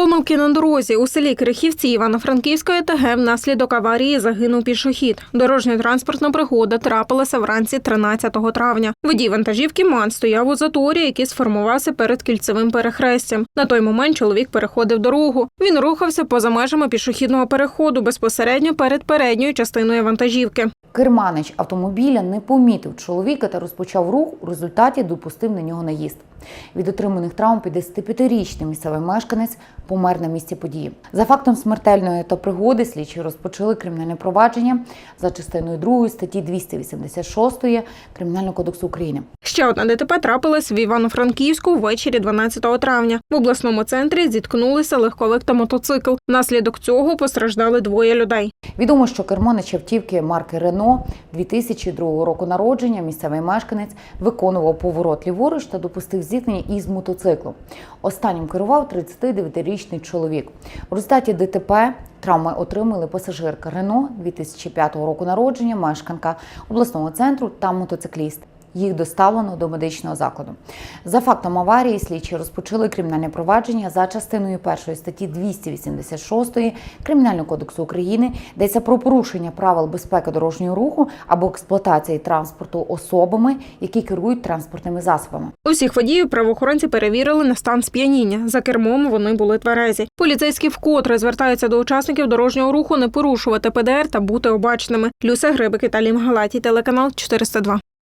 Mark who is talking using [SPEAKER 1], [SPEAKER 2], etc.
[SPEAKER 1] Помилки на дорозі у селі Крихівці Івано-Франківської ТГ внаслідок аварії загинув пішохід. Дорожньо-транспортна пригода трапилася вранці 13 травня. Водій вантажівки МАН стояв у заторі, який сформувався перед кільцевим перехрестям. На той момент чоловік переходив дорогу. Він рухався поза межами пішохідного переходу безпосередньо перед передньою частиною вантажівки.
[SPEAKER 2] Керманич автомобіля не помітив чоловіка та розпочав рух. У результаті допустив на нього наїзд. Від отриманих травм 55-річний місцевий мешканець помер на місці події. За фактом смертельної та пригоди слідчі розпочали кримінальне провадження за частиною 2 статті 286 Кримінального кодексу України.
[SPEAKER 1] Ще одна ДТП трапилась в Івано-Франківську ввечері 12 травня. В обласному центрі зіткнулися легковик та мотоцикл. Внаслідок цього постраждали двоє людей.
[SPEAKER 2] Відомо, що керманич автівки марки Рено 2002 року народження, місцевий мешканець, виконував поворот ліворуч та допустив зіткнення із мотоциклом. Останнім керував 39-річний чоловік. У результаті ДТП травми отримали пасажирка Рено 2005 року народження, мешканка обласного центру та мотоцикліст. Їх доставлено до медичного закладу. За фактом аварії слідчі розпочали кримінальне провадження за частиною першої статті 286 Кримінального кодексу України, йдеться про порушення правил безпеки дорожнього руху або експлуатації транспорту особами, які керують транспортними засобами.
[SPEAKER 1] Усіх водіїв правоохоронці перевірили на стан сп'яніння. За кермом вони були тверезі. Поліцейські вкотре звертаються до учасників дорожнього руху не порушувати ПДР та бути обачними. Люся Грибик, Віталій Магалатій, телеканал 402.